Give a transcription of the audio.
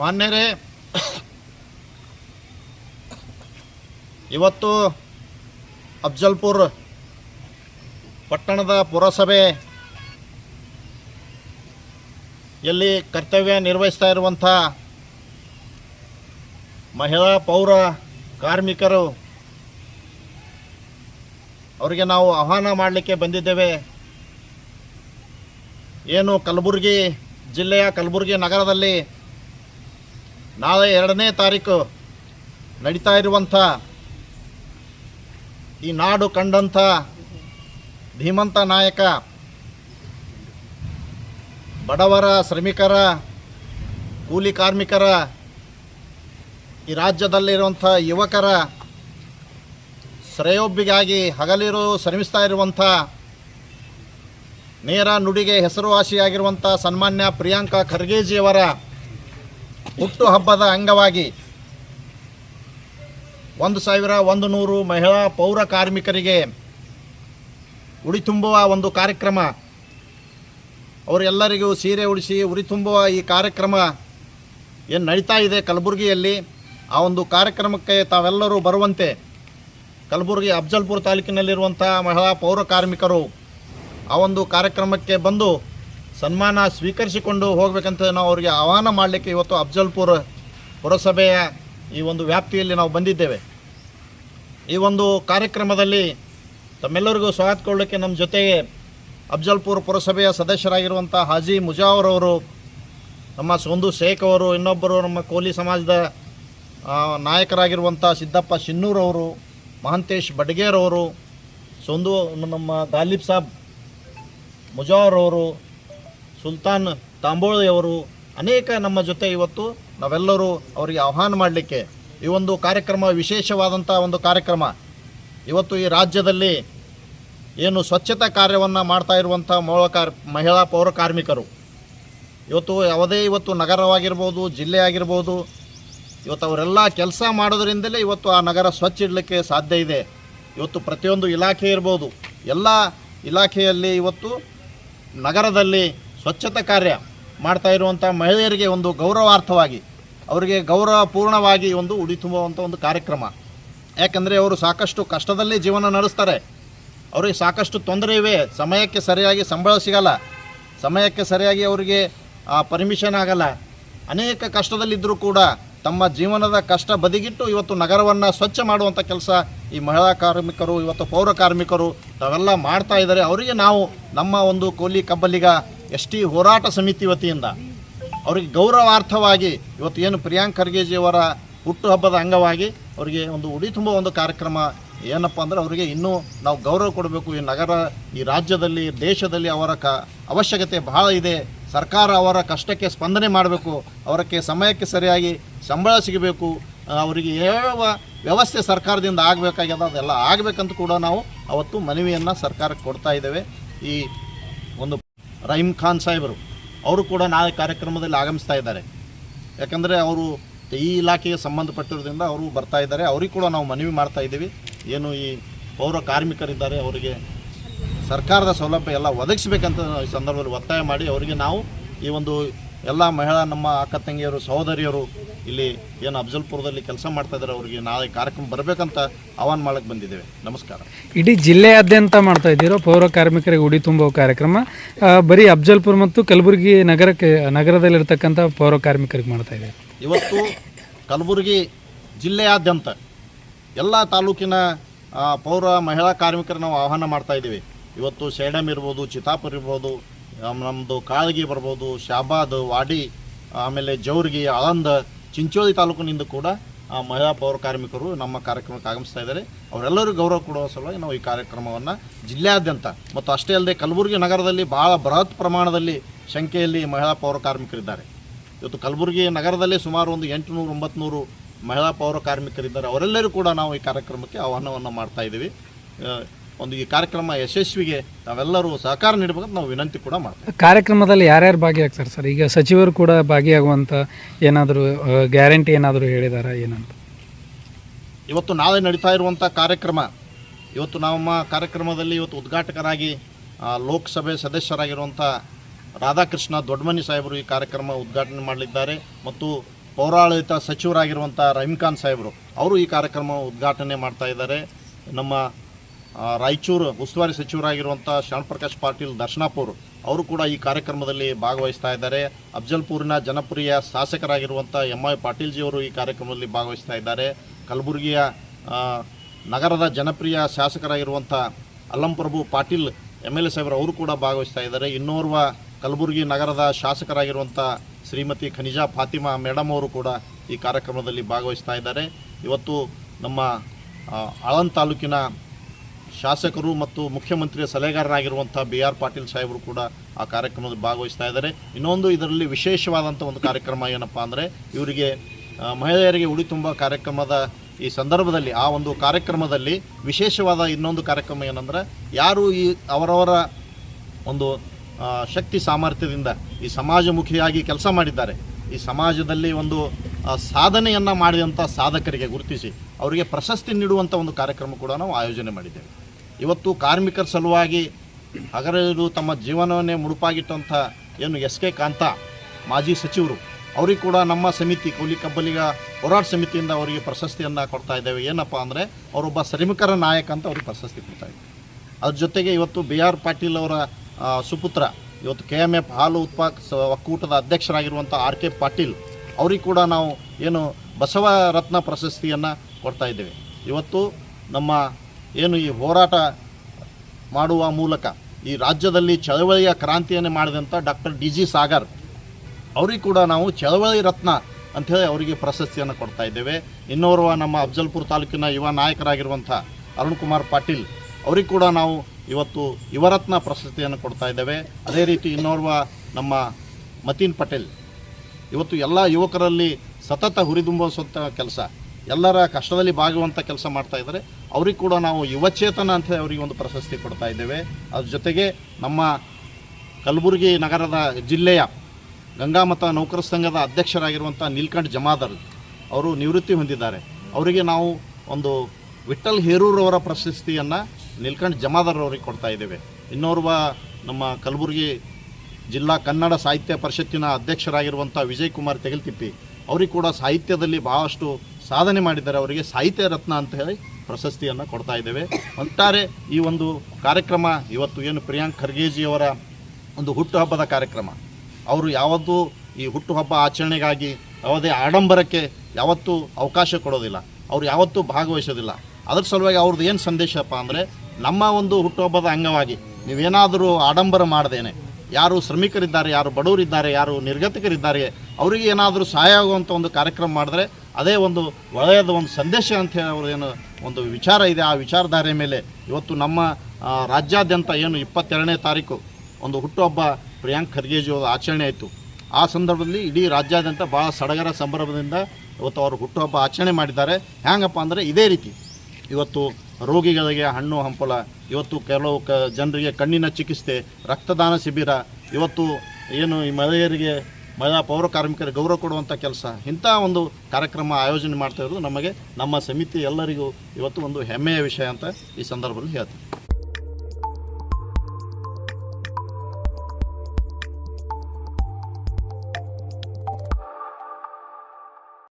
ಮಾನ್ಯರೇ, ಇವತ್ತು ಅಫ್ಜಲ್ಪುರ್ ಪಟ್ಟಣದ ಪುರಸಭೆ ಎಲ್ಲಿ ಕರ್ತವ್ಯ ನಿರ್ವಹಿಸ್ತಾ ಇರುವಂಥ ಮಹಿಳಾ ಪೌರ ಕಾರ್ಮಿಕರು, ಅವರಿಗೆ ನಾವು ಆಹ್ವಾನ ಮಾಡಲಿಕ್ಕೆ ಬಂದಿದ್ದೇವೆ. ಏನು ಕಲಬುರಗಿ ಜಿಲ್ಲೆಯ ಕಲಬುರಗಿ ನಗರದಲ್ಲಿ ನಾಳೆ ಎರಡನೇ ತಾರೀಕು ನಡೀತಾ ಇರುವಂಥ ಈ ನಾಡು ಕಂಡಂಥ ಧೀಮಂತ ನಾಯಕ, ಬಡವರ, ಶ್ರಮಿಕರ, ಕೂಲಿ ಕಾರ್ಮಿಕರ, ಈ ರಾಜ್ಯದಲ್ಲಿರುವಂಥ ಯುವಕರ ಶ್ರೇಯೋಭಿಗಾಗಿ ಹಗಲಿರು ಶ್ರಮಿಸ್ತಾ ಇರುವಂಥ ನೇರ ನುಡಿಗೆ ಹೆಸರುವಾಸಿಯಾಗಿರುವಂಥ ಸನ್ಮಾನ್ಯ ಪ್ರಿಯಾಂಕಾ ಖರ್ಗೆಜಿಯವರ ಹುಟ್ಟುಹಬ್ಬದ ಅಂಗವಾಗಿ ಒಂದು ಸಾವಿರ, ಒಂದು ನೂರು ಮಹಿಳಾ ಪೌರ ಕಾರ್ಮಿಕರಿಗೆ ಉಡಿ ತುಂಬುವ ಒಂದು ಕಾರ್ಯಕ್ರಮ. ಅವರೆಲ್ಲರಿಗೂ ಸೀರೆ ಉಡಿಸಿ ಉರಿ ತುಂಬುವ ಈ ಕಾರ್ಯಕ್ರಮ ಏನು ನಡೀತಾ ಇದೆ ಕಲಬುರಗಿಯಲ್ಲಿ? ಆ ಒಂದು ಕಾರ್ಯಕ್ರಮಕ್ಕೆ ತಾವೆಲ್ಲರೂ ಬರುವಂತೆ ಕಲಬುರಗಿ, ಅಫ್ಜಲ್ಪುರ ತಾಲೂಕಿನಲ್ಲಿರುವಂಥ ಮಹಿಳಾ ಪೌರ ಕಾರ್ಮಿಕರು ಆ ಒಂದು ಕಾರ್ಯಕ್ರಮಕ್ಕೆ ಬಂದು ಸನ್ಮಾನ ಸ್ವೀಕರಿಸಿಕೊಂಡು ಹೋಗಬೇಕಂತ ನಾವು ಅವರಿಗೆ ಆಹ್ವಾನ ಮಾಡಲಿಕ್ಕೆ ಇವತ್ತು ಅಫ್ಜಲ್ಪುರ ಪುರಸಭೆಯ ಈ ಒಂದು ವ್ಯಾಪ್ತಿಯಲ್ಲಿ ನಾವು ಬಂದಿದ್ದೇವೆ. ಈ ಒಂದು ಕಾರ್ಯಕ್ರಮದಲ್ಲಿ ತಮ್ಮೆಲ್ಲರಿಗೂ ಸ್ವಾಗತ ಕೊಡಲಿಕ್ಕೆ ನಮ್ಮ ಜೊತೆಗೆ ಅಫ್ಜಲ್ಪುರ ಪುರಸಭೆಯ ಸದಸ್ಯರಾಗಿರುವಂಥ ಹಾಜಿ ಮುಜಾವರ್ ಅವರು, ನಮ್ಮ ಸೊಂದು ಶೇಖ್ ಅವರು, ಇನ್ನೊಬ್ಬರು ನಮ್ಮ ಕೋಲಿ ಸಮಾಜದ ನಾಯಕರಾಗಿರುವಂಥ ಸಿದ್ದಪ್ಪ ಶಿನ್ನೂರವರು ಮಹಂತೇಶ್ ಬಡ್ಗೇರ್ ಅವರು, ಸೊಂದು ನಮ್ಮ ಗಾಲಿಬ್ ಸಾಬ್ ಮುಜಾವರ್ ಅವರು ಸುಲ್ತಾನ್ ತಾಂಬೋಳಿಯವರು ಅನೇಕ ನಮ್ಮ ಜೊತೆ ಇವತ್ತು ನಾವೆಲ್ಲರೂ ಅವರಿಗೆ ಆಹ್ವಾನ ಮಾಡಲಿಕ್ಕೆ ಈ ಒಂದು ಕಾರ್ಯಕ್ರಮ ವಿಶೇಷವಾದಂಥ ಒಂದು ಕಾರ್ಯಕ್ರಮ. ಇವತ್ತು ಈ ರಾಜ್ಯದಲ್ಲಿ ಏನು ಸ್ವಚ್ಛತಾ ಕಾರ್ಯವನ್ನು ಮಾಡ್ತಾ ಇರುವಂಥ ಮೌಳ ಕಾರ್, ಮಹಿಳಾ ಪೌರ ಕಾರ್ಮಿಕರು. ಇವತ್ತು ಯಾವುದೇ ಇವತ್ತು ನಗರವಾಗಿರ್ಬೋದು, ಜಿಲ್ಲೆ ಆಗಿರ್ಬೋದು, ಇವತ್ತು ಅವರೆಲ್ಲ ಕೆಲಸ ಮಾಡೋದ್ರಿಂದಲೇ ಇವತ್ತು ಆ ನಗರ ಸ್ವಚ್ಛ ಇಡಲಿಕ್ಕೆ ಸಾಧ್ಯ ಇದೆ. ಇವತ್ತು ಪ್ರತಿಯೊಂದು ಇಲಾಖೆ ಇರ್ಬೋದು, ಎಲ್ಲ ಇಲಾಖೆಯಲ್ಲಿ ಇವತ್ತು ನಗರದಲ್ಲಿ ಸ್ವಚ್ಛತಾ ಕಾರ್ಯ ಮಾಡ್ತಾ ಇರುವಂಥ ಮಹಿಳೆಯರಿಗೆ ಒಂದು ಗೌರವಾರ್ಥವಾಗಿ, ಅವರಿಗೆ ಗೌರವಪೂರ್ಣವಾಗಿ ಒಂದು ಉಡಿ ತುಂಬುವಂಥ ಒಂದು ಕಾರ್ಯಕ್ರಮ. ಯಾಕಂದರೆ ಅವರು ಸಾಕಷ್ಟು ಕಷ್ಟದಲ್ಲಿ ಜೀವನ ನಡೆಸ್ತಾರೆ. ಅವರಿಗೆ ಸಾಕಷ್ಟು ತೊಂದರೆ ಇವೆ. ಸಮಯಕ್ಕೆ ಸರಿಯಾಗಿ ಸಂಬಳ ಸಿಗಲ್ಲ. ಸಮಯಕ್ಕೆ ಸರಿಯಾಗಿ ಅವರಿಗೆ ಪರ್ಮಿಷನ್ ಆಗಲ್ಲ. ಅನೇಕ ಕಷ್ಟದಲ್ಲಿದ್ದರೂ ಕೂಡ ತಮ್ಮ ಜೀವನದ ಕಷ್ಟ ಬದಿಗಿಟ್ಟು ಇವತ್ತು ನಗರವನ್ನು ಸ್ವಚ್ಛ ಮಾಡುವಂಥ ಕೆಲಸ ಈ ಮಹಿಳಾ ಕಾರ್ಮಿಕರು, ಇವತ್ತು ಪೌರ ಕಾರ್ಮಿಕರು ತಾವೆಲ್ಲ ಮಾಡ್ತಾ ಇದ್ದಾರೆ. ಅವರಿಗೆ ನಾವು ನಮ್ಮ ಒಂದು ಕೋಲಿ ಕಬ್ಬಲಿಗ ಎಸ್ ಟಿ ಹೋರಾಟ ಸಮಿತಿ ವತಿಯಿಂದ ಅವರಿಗೆ ಗೌರವಾರ್ಥವಾಗಿ ಇವತ್ತು ಏನು ಪ್ರಿಯಾಂಕ್ ಖರ್ಗೆಜಿಯವರ ಹುಟ್ಟುಹಬ್ಬದ ಅಂಗವಾಗಿ ಅವರಿಗೆ ಒಂದು ಉಡಿ ತುಂಬ ಒಂದು ಕಾರ್ಯಕ್ರಮ ಏನಪ್ಪ ಅಂದರೆ ಅವರಿಗೆ ಇನ್ನೂ ನಾವು ಗೌರವ ಕೊಡಬೇಕು. ಈ ನಗರ, ಈ ರಾಜ್ಯದಲ್ಲಿ, ದೇಶದಲ್ಲಿ ಅವರ ಕ ಅವಶ್ಯಕತೆ ಬಹಳ ಇದೆ. ಸರ್ಕಾರ ಅವರ ಕಷ್ಟಕ್ಕೆ ಸ್ಪಂದನೆ ಮಾಡಬೇಕು. ಅವರಕ್ಕೆ ಸಮಯಕ್ಕೆ ಸರಿಯಾಗಿ ಸಂಬಳ ಸಿಗಬೇಕು. ಅವರಿಗೆ ಯಾವ ವ್ಯವಸ್ಥೆ ಸರ್ಕಾರದಿಂದ ಆಗಬೇಕಾಗ್ಯದ ಅದೆಲ್ಲ ಆಗಬೇಕಂತ ಕೂಡ ನಾವು ಅವತ್ತು ಮನವಿಯನ್ನು ಸರ್ಕಾರಕ್ಕೆ ಕೊಡ್ತಾ ಇದ್ದೇವೆ. ಈ ರಹೀಮ್ ಖಾನ್ ಸಾಹೇಬರು, ಅವರು ಕೂಡ ನಾಳೆ ಕಾರ್ಯಕ್ರಮದಲ್ಲಿ ಆಗಮಿಸ್ತಾ ಇದ್ದಾರೆ. ಯಾಕಂದರೆ ಅವರು ಈ ಇಲಾಖೆಗೆ ಸಂಬಂಧಪಟ್ಟಿರೋದ್ರಿಂದ ಅವರು ಬರ್ತಾ ಇದ್ದಾರೆ. ಅವ್ರಿಗೆ ಕೂಡ ನಾವು ಮನವಿ ಮಾಡ್ತಾ ಇದ್ದೀವಿ. ಏನು ಈ ಪೌರ ಕಾರ್ಮಿಕರಿದ್ದಾರೆ, ಅವರಿಗೆ ಸರ್ಕಾರದ ಸೌಲಭ್ಯ ಎಲ್ಲ ಒದಗಿಸ್ಬೇಕಂತ ಈ ಸಂದರ್ಭದಲ್ಲಿ ಒತ್ತಾಯ ಮಾಡಿ, ಅವರಿಗೆ ನಾವು ಈ ಒಂದು ಎಲ್ಲ ಮಹಿಳಾ ನಮ್ಮ ಅಕ್ಕ ತಂಗಿಯರು, ಸಹೋದರಿಯರು ಇಲ್ಲಿ ಏನು ಅಫಜಲ್ಪುರದಲ್ಲಿ ಕೆಲಸ ಮಾಡ್ತಾ ಇದ್ದಾರೆ ಅವರಿಗೆ ನಾಳೆ ಕಾರ್ಯಕ್ರಮ ಬರಬೇಕಂತ ಆಹ್ವಾನ ಮಾಡಕ್ಕೆ ಬಂದಿದ್ದೇವೆ. ನಮಸ್ಕಾರ. ಇಡೀ ಜಿಲ್ಲೆಯಾದ್ಯಂತ ಮಾಡ್ತಾ ಇದ್ದೀರೋ? ಪೌರ ಕಾರ್ಮಿಕರಿಗೆ ಉಡಿ ತುಂಬುವ ಕಾರ್ಯಕ್ರಮ. ಬರೀ ಅಫಜಲ್ಪುರ ಮತ್ತು ಕಲಬುರಗಿ ನಗರಕ್ಕೆ ನಗರದಲ್ಲಿರ್ತಕ್ಕಂಥ ಪೌರ ಕಾರ್ಮಿಕರಿಗೆ ಮಾಡ್ತಾ ಇದೆ ಇವತ್ತು ಕಲಬುರಗಿ ಜಿಲ್ಲೆಯಾದ್ಯಂತ ಎಲ್ಲ ತಾಲೂಕಿನ ಪೌರ ಮಹಿಳಾ ಕಾರ್ಮಿಕರು ನಾವು ಆಹ್ವಾನ ಮಾಡ್ತಾ ಇದ್ದೀವಿ. ಇವತ್ತು ಸೇಡಮ್ ಇರ್ಬೋದು ಚಿತಾಪುರ್ ಇರ್ಬೋದು ನಮ್ಮದು ಕಾಳಗಿ ಬರ್ಬೋದು ಶಾಬಾದ್ ವಾಡಿ ಆಮೇಲೆ ಜೌರ್ಗಿ ಆಳಂದ ಚಿಂಚೋಳಿ ತಾಲೂಕಿನಿಂದ ಕೂಡ ಮಹಿಳಾ ಪೌರ ಕಾರ್ಮಿಕರು ನಮ್ಮ ಕಾರ್ಯಕ್ರಮಕ್ಕೆ ಆಗಮಿಸ್ತಾ ಇದ್ದಾರೆ. ಅವರೆಲ್ಲರಿಗೂ ಗೌರವ ಕೊಡುವ ಸಲುವಾಗಿ ನಾವು ಈ ಕಾರ್ಯಕ್ರಮವನ್ನು ಜಿಲ್ಲೆಯಾದ್ಯಂತ ಮತ್ತು ಅಷ್ಟೇ ಅಲ್ಲದೆ ಕಲಬುರಗಿ ನಗರದಲ್ಲಿ ಭಾಳ ಬೃಹತ್ ಪ್ರಮಾಣದಲ್ಲಿ ಸಂಖ್ಯೆಯಲ್ಲಿ ಮಹಿಳಾ ಪೌರ ಕಾರ್ಮಿಕರಿದ್ದಾರೆ. ಇವತ್ತು ಕಲಬುರಗಿ ನಗರದಲ್ಲಿ ಸುಮಾರು ಒಂದು ಎಂಟುನೂರು ಒಂಬತ್ತು ಮಹಿಳಾ ಪೌರ ಕಾರ್ಮಿಕರಿದ್ದಾರೆ. ಅವರೆಲ್ಲರೂ ಕೂಡ ನಾವು ಈ ಕಾರ್ಯಕ್ರಮಕ್ಕೆ ಆಹ್ವಾನವನ್ನು ಮಾಡ್ತಾ ಇದ್ದೀವಿ. ಒಂದು ಈ ಕಾರ್ಯಕ್ರಮ ಯಶಸ್ವಿಗೆ ನಾವೆಲ್ಲರೂ ಸಹಕಾರ ನೀಡಬೇಕಂತ ನಾವು ವಿನಂತಿ ಕೂಡ ಮಾಡ್ತೀವಿ. ಕಾರ್ಯಕ್ರಮದಲ್ಲಿ ಯಾರ್ಯಾರು ಭಾಗಿಯಾಗ್ತಾರೆ ಸರ್? ಈಗ ಸಚಿವರು ಕೂಡ ಭಾಗಿಯಾಗುವಂಥ ಏನಾದರೂ ಗ್ಯಾರಂಟಿ ಏನಾದರೂ ಹೇಳಿದಾರ ಏನಂತ? ಇವತ್ತು ನಾಳೆ ನಡೀತಾ ಇರುವಂಥ ಕಾರ್ಯಕ್ರಮ ಇವತ್ತು ನಮ್ಮ ಕಾರ್ಯಕ್ರಮದಲ್ಲಿ ಇವತ್ತು ಉದ್ಘಾಟಕರಾಗಿ ಲೋಕಸಭೆ ಸದಸ್ಯರಾಗಿರುವಂಥ ರಾಧಾಕೃಷ್ಣ ದೊಡ್ಡಮನಿ ಸಾಹೇಬರು ಈ ಕಾರ್ಯಕ್ರಮ ಉದ್ಘಾಟನೆ ಮಾಡಲಿದ್ದಾರೆ. ಮತ್ತು ಪೌರಾಡಳಿತ ಸಚಿವರಾಗಿರುವಂಥ ರಹೀಮ್ ಸಾಹೇಬರು ಅವರು ಈ ಕಾರ್ಯಕ್ರಮ ಉದ್ಘಾಟನೆ ಮಾಡ್ತಾ ಇದ್ದಾರೆ. ನಮ್ಮ ರಾಯಚೂರು ಉಸ್ತುವಾರಿ ಸಚಿವರಾಗಿರುವಂಥ ಶ್ಯಾಮಪ್ರಕಾಶ್ ಪಾಟೀಲ್, ದರ್ಶನಾಪುರ್, ಅವರು ಕೂಡ ಈ ಕಾರ್ಯಕ್ರಮದಲ್ಲಿ ಭಾಗವಹಿಸ್ತಾ ಇದ್ದಾರೆ. ಅಫ್ಜಲ್ಪುರಿನ ಜನಪ್ರಿಯ ಶಾಸಕರಾಗಿರುವಂಥ ಎಂ ಐ ಪಾಟೀಲ್ಜಿಯವರು ಈ ಕಾರ್ಯಕ್ರಮದಲ್ಲಿ ಭಾಗವಹಿಸ್ತಾ ಇದ್ದಾರೆ. ಕಲಬುರಗಿಯ ನಗರದ ಜನಪ್ರಿಯ ಶಾಸಕರಾಗಿರುವಂಥ Allamprabhu Patil M L A ಸಾಹೇಬ್ರು ಅವರು ಕೂಡ ಭಾಗವಹಿಸ್ತಾ ಇದ್ದಾರೆ. ಇನ್ನೋರ್ವ ಕಲಬುರಗಿ ನಗರದ ಶಾಸಕರಾಗಿರುವಂಥ ಶ್ರೀಮತಿ ಖನಿಜಾ ಫಾತಿಮಾ ಮೇಡಮ್ ಅವರು ಕೂಡ ಈ ಕಾರ್ಯಕ್ರಮದಲ್ಲಿ ಭಾಗವಹಿಸ್ತಾ ಇದ್ದಾರೆ. ಇವತ್ತು ನಮ್ಮ ಆಳಂದ ತಾಲೂಕಿನ ಶಾಸಕರು ಮತ್ತು ಮುಖ್ಯಮಂತ್ರಿಯ ಸಲಹೆಗಾರರಾಗಿರುವಂಥ ಬಿ ಆರ್ ಪಾಟೀಲ್ ಸಾಹೇಬರು ಕೂಡ ಆ ಕಾರ್ಯಕ್ರಮದಲ್ಲಿ ಭಾಗವಹಿಸ್ತಾ ಇದ್ದಾರೆ. ಇನ್ನೊಂದು ಇದರಲ್ಲಿ ವಿಶೇಷವಾದಂಥ ಒಂದು ಕಾರ್ಯಕ್ರಮ ಏನಪ್ಪ ಅಂದರೆ, ಇವರಿಗೆ ಮಹಿಳೆಯರಿಗೆ ಉಡಿ ತುಂಬ ಕಾರ್ಯಕ್ರಮದ ಈ ಸಂದರ್ಭದಲ್ಲಿ, ಆ ಒಂದು ಕಾರ್ಯಕ್ರಮದಲ್ಲಿ ವಿಶೇಷವಾದ ಇನ್ನೊಂದು ಕಾರ್ಯಕ್ರಮ ಏನಂದ್ರೆ, ಯಾರು ಈ ಅವರವರ ಒಂದು ಶಕ್ತಿ ಸಾಮರ್ಥ್ಯದಿಂದ ಈ ಸಮಾಜಮುಖಿಯಾಗಿ ಕೆಲಸ ಮಾಡಿದ್ದಾರೆ. ಈ ಸಮಾಜದಲ್ಲಿ ಒಂದು ಸಾಧನೆಯನ್ನು ಮಾಡಿದಂಥ ಸಾಧಕರಿಗೆ ಗುರುತಿಸಿ, ಅವರಿಗೆ ಪ್ರಶಸ್ತಿ ನೀಡುವಂಥ ಒಂದು ಕಾರ್ಯಕ್ರಮ ಕೂಡ ನಾವು ಆಯೋಜನೆ ಮಾಡಿದ್ದೇವೆ. ಇವತ್ತು ಕಾರ್ಮಿಕರ ಸಲುವಾಗಿ ಹಗರರು ತಮ್ಮ ಜೀವನವನ್ನೇ ಮುಡುಪಾಗಿಟ್ಟಂಥ ಏನು ಎಸ್ ಕೆ ಕಾಂತ, ಮಾಜಿ ಸಚಿವರು, ಅವ್ರಿಗೆ ಕೂಡ ನಮ್ಮ ಸಮಿತಿ, ಕೂಲಿ ಕಬ್ಬಲಿಗ ಹೋರಾಟ ಸಮಿತಿಯಿಂದ ಅವರಿಗೆ ಪ್ರಶಸ್ತಿಯನ್ನು ಕೊಡ್ತಾ ಇದ್ದೇವೆ. ಏನಪ್ಪ ಅಂದರೆ ಅವರೊಬ್ಬ ಶ್ರಮಿಕರ ನಾಯಕ ಅಂತ ಅವ್ರಿಗೆ ಪ್ರಶಸ್ತಿ ಕೊಡ್ತಾ ಇದ್ದಾರೆ ಅದ್ರ ಜೊತೆಗೆ ಇವತ್ತು ಬಿ ಆರ್ ಪಾಟೀಲ್ ಅವರ ಸುಪುತ್ರ, ಇವತ್ತು ಕೆ ಎಂ ಎಫ್ ಹಾಲು ಉತ್ಪಾದಕ ಒಕ್ಕೂಟದ ಅಧ್ಯಕ್ಷರಾಗಿರುವಂಥ ಆರ್ ಕೆ ಪಾಟೀಲ್, ಅವ್ರಿಗೆ ಕೂಡ ನಾವು ಏನು ಬಸವರತ್ನ ಪ್ರಶಸ್ತಿಯನ್ನು ಕೊಡ್ತಾ ಇದ್ದೇವೆ. ಇವತ್ತು ನಮ್ಮ ಏನು ಈ ಹೋರಾಟ ಮಾಡುವ ಮೂಲಕ ಈ ರಾಜ್ಯದಲ್ಲಿ ಚಳವಳಿಯ ಕ್ರಾಂತಿಯನ್ನು ಮಾಡಿದಂಥ ಡಾಕ್ಟರ್ ಡಿ ಜಿ ಸಾಗರ್, ಅವ್ರಿಗೆ ಕೂಡ ನಾವು ಚಳವಳಿ ರತ್ನ ಅಂಥೇಳಿ ಅವರಿಗೆ ಪ್ರಶಸ್ತಿಯನ್ನು ಕೊಡ್ತಾ ಇದ್ದೇವೆ. ಇನ್ನೋರ್ವ ನಮ್ಮ ಅಫಜಲ್ಪುರ ತಾಲೂಕಿನ ಯುವ ನಾಯಕರಾಗಿರುವಂಥ ಅರುಣ್ ಕುಮಾರ್ ಪಾಟೀಲ್ ಅವ್ರಿಗೆ ಕೂಡ ನಾವು ಇವತ್ತು ಯುವರತ್ನ ಪ್ರಶಸ್ತಿಯನ್ನು ಕೊಡ್ತಾ ಇದ್ದೇವೆ. ಅದೇ ರೀತಿ ಇನ್ನೋರ್ವ ನಮ್ಮ ಮತೀನ್ ಪಟೇಲ್, ಇವತ್ತು ಎಲ್ಲ ಯುವಕರಲ್ಲಿ ಸತತ ಹುರಿದುಂಬಿಸುವಂಥ ಕೆಲಸ. ಎಲ್ಲರ ಕಷ್ಟದಲ್ಲಿ ಭಾಗವಂತ ಕೆಲಸ ಮಾಡ್ತಾ ಇದ್ದಾರೆ. ಅವ್ರಿಗೆ ಕೂಡ ನಾವು ಯುವಚೇತನ ಅಂತ ಅವರಿಗೆ ಒಂದು ಪ್ರಶಸ್ತಿ ಕೊಡ್ತಾ ಇದ್ದೇವೆ. ಅದ್ರ ಜೊತೆಗೆ ನಮ್ಮ ಕಲಬುರಗಿ ನಗರದ ಜಿಲ್ಲೆಯ ಗಂಗಾಮತ ನೌಕರ ಸಂಘದ ಅಧ್ಯಕ್ಷರಾಗಿರುವಂಥ ನೀಲ್ಕಂಠ್ ಜಮಾದರ್ ಅವರು ನಿವೃತ್ತಿ ಹೊಂದಿದ್ದಾರೆ. ಅವರಿಗೆ ನಾವು ಒಂದು ವಿಠಲ್ ಹೇರೂರವರ ಪ್ರಶಸ್ತಿಯನ್ನು ನೀಲ್ಕಂಠ್ ಜಮಾದರ್ ಅವರಿಗೆ ಕೊಡ್ತಾ ಇದ್ದೇವೆ. ಇನ್ನೋರ್ವ ನಮ್ಮ ಕಲಬುರಗಿ ಜಿಲ್ಲಾ ಕನ್ನಡ ಸಾಹಿತ್ಯ ಪರಿಷತ್ತಿನ ಅಧ್ಯಕ್ಷರಾಗಿರುವಂಥ ವಿಜಯ್ ಕುಮಾರ್ ತೆಗಲ್ತಿಪ್ಪಿ, ಅವರಿಗೆ ಕೂಡ ಸಾಹಿತ್ಯದಲ್ಲಿ ಬಹಳಷ್ಟು ಸಾಧನೆ ಮಾಡಿದ್ದಾರೆ, ಅವರಿಗೆ ಸಾಹಿತ್ಯ ರತ್ನ ಅಂತ ಹೇಳಿ ಪ್ರಶಸ್ತಿಯನ್ನು ಕೊಡ್ತಾ ಇದ್ದೇವೆ. ಒಟ್ಟಾರೆ ಈ ಒಂದು ಕಾರ್ಯಕ್ರಮ, ಇವತ್ತು ಏನು ಪ್ರಿಯಾಂಕ್ ಖರ್ಗೆಜಿಯವರ ಒಂದು ಹುಟ್ಟುಹಬ್ಬದ ಕಾರ್ಯಕ್ರಮ, ಅವರು ಯಾವತ್ತೂ ಈ ಹುಟ್ಟುಹಬ್ಬ ಆಚರಣೆಗಾಗಿ ಯಾವುದೇ ಆಡಂಬರಕ್ಕೆ ಯಾವತ್ತೂ ಅವಕಾಶ ಕೊಡೋದಿಲ್ಲ, ಅವ್ರು ಯಾವತ್ತೂ ಭಾಗವಹಿಸೋದಿಲ್ಲ. ಅದ್ರ ಸಲುವಾಗಿ ಅವ್ರದ್ದು ಏನು ಸಂದೇಶಪ್ಪ ಅಂದರೆ, ನಮ್ಮ ಒಂದು ಹುಟ್ಟುಹಬ್ಬದ ಅಂಗವಾಗಿ ನೀವೇನಾದರೂ ಆಡಂಬರ ಮಾಡ್ದೇನೆ, ಯಾರು ಶ್ರಮಿಕರಿದ್ದಾರೆ, ಯಾರು ಬಡವರಿದ್ದಾರೆ, ಯಾರು ನಿರ್ಗತಿಕರಿದ್ದಾರೆ, ಅವರಿಗೆ ಏನಾದರೂ ಸಹಾಯ ಆಗುವಂಥ ಒಂದು ಕಾರ್ಯಕ್ರಮ ಮಾಡಿದ್ರೆ ಅದೇ ಒಂದು ಒಳ್ಳೆಯದ ಒಂದು ಸಂದೇಶ ಅಂತ ಹೇಳಿ ಅವ್ರ ಏನು ಒಂದು ವಿಚಾರ ಇದೆ. ಆ ವಿಚಾರಧಾರೆ ಮೇಲೆ ಇವತ್ತು ನಮ್ಮ ರಾಜ್ಯಾದ್ಯಂತ ಏನು ಇಪ್ಪತ್ತೆರಡನೇ ತಾರೀಕು ಒಂದು ಹುಟ್ಟುಹಬ್ಬ ಪ್ರಿಯಾಂಕ್ ಖರ್ಗೆಜಿ ಅವರ ಆಚರಣೆ ಆಯಿತು. ಆ ಸಂದರ್ಭದಲ್ಲಿ ಇಡೀ ರಾಜ್ಯಾದ್ಯಂತ ಭಾಳ ಸಡಗರ ಸಂಭ್ರಮದಿಂದ ಇವತ್ತು ಅವರು ಹುಟ್ಟುಹಬ್ಬ ಆಚರಣೆ ಮಾಡಿದ್ದಾರೆ. ಹ್ಯಾಂಗಪ್ಪ ಅಂದರೆ ಇದೇ ರೀತಿ. ಇವತ್ತು ರೋಗಿಗಳಿಗೆ ಹಣ್ಣು ಹಂಪಲ, ಇವತ್ತು ಕೆಲವು ಜನರಿಗೆ ಕಣ್ಣಿನ ಚಿಕಿತ್ಸೆ, ರಕ್ತದಾನ ಶಿಬಿರ, ಇವತ್ತು ಏನು ಈ ಮಹಿಳೆಯರಿಗೆ ಮಹಿಳಾ ಪೌರ ಕಾರ್ಮಿಕರಿಗೆ ಗೌರವ ಕೊಡುವಂಥ ಕೆಲಸ. ಇಂಥ ಒಂದು ಕಾರ್ಯಕ್ರಮ ಆಯೋಜನೆ ಮಾಡ್ತಾ ಇರೋದು ನಮಗೆ ನಮ್ಮ ಸಮಿತಿ ಎಲ್ಲರಿಗೂ ಇವತ್ತು ಒಂದು ಹೆಮ್ಮೆಯ ವಿಷಯ ಅಂತ ಈ ಸಂದರ್ಭದಲ್ಲಿ ಹೇಳ್ತೀನಿ.